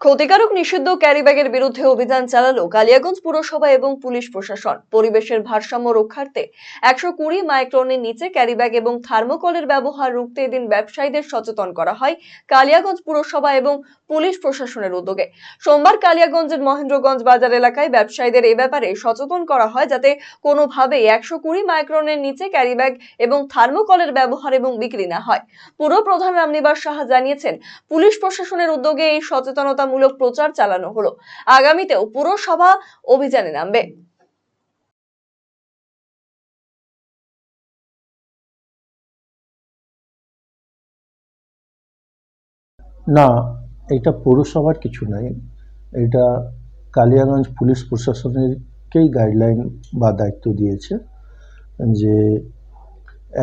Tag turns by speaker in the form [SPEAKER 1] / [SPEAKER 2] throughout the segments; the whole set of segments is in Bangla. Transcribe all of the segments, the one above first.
[SPEAKER 1] ক্ষতিকারক নিষিদ্ধ ক্যারিব্যাগের বিরুদ্ধে অভিযান চালালো কালিয়াগঞ্জ পুরসভা এবং পুলিশ প্রশাসন। পরিবেশের ভারসাম্য রক্ষার্থে একশো কুড়ি মাইক্রনের নিচে ক্যারিব্যাগ এবং থার্মোকলের ব্যবহার রুখতে এদিন ব্যবসায়ীদের সচেতন করা হয় কালিয়াগঞ্জ পুরসভা এবং পুলিশ প্রশাসনের উদ্যোগে। সোমবার কালিয়াগঞ্জের মহেন্দ্রগঞ্জ বাজার এলাকায় ব্যবসায়ীদের এ ব্যাপারে সচেতন করা হয় যাতে কোনোভাবেই একশো কুড়ি মাইক্রনের নিচে ক্যারিব্যাগ এবং থার্মোকলের ব্যবহার এবং বিক্রি না হয়। পুর প্রধান রামনিবাস সাহা জানিয়েছেন, পুলিশ প্রশাসনের উদ্যোগে এই সচেতনতামূলক প্রচার চালানো হলো। আগামীতেও পুরসভা অভিযানে নামবে।
[SPEAKER 2] না, এটা পৌরসভার কিছু নাই। এটা কালিয়াগঞ্জ পুলিশ প্রশাসনেরকেই গাইডলাইন বা দায়িত্ব দিয়েছে যে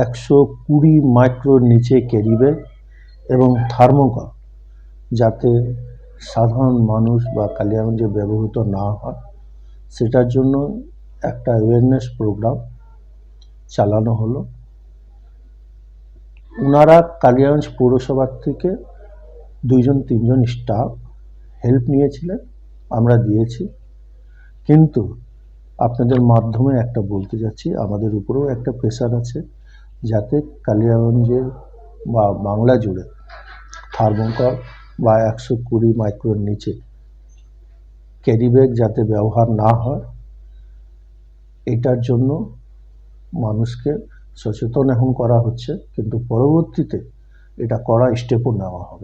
[SPEAKER 2] একশো কুড়ি মাইক্রোর নিচে ক্যারিব্যাগ এবং থার্মোকল যাতে সাধারণ মানুষ বা কালিয়াগঞ্জে ব্যবহৃত না হয়, সেটার জন্য একটা অ্যাওয়ারনেস প্রোগ্রাম চালানো হলো। ওনারা কালিয়াগঞ্জ পৌরসভার থেকে দুইজন, তিনজন স্টাফ হেল্প নিয়েছিলেন, আমরা দিয়েছি। কিন্তু আপনাদের মাধ্যমে একটা বলতে যাচ্ছি, আমাদের উপরেও একটা প্রেশার আছে যাতে কালিয়াগঞ্জের বা বাংলা জুড়ে থার্মোকল বা একশো কুড়ি মাইক্রোর নিচে। ক্যারিব্যাগ যাতে ব্যবহার না হয়, এটার জন্য মানুষকে সচেতন এখন করা হচ্ছে, কিন্তু পরবর্তীতে এটা করা স্টেপও নেওয়া হবে।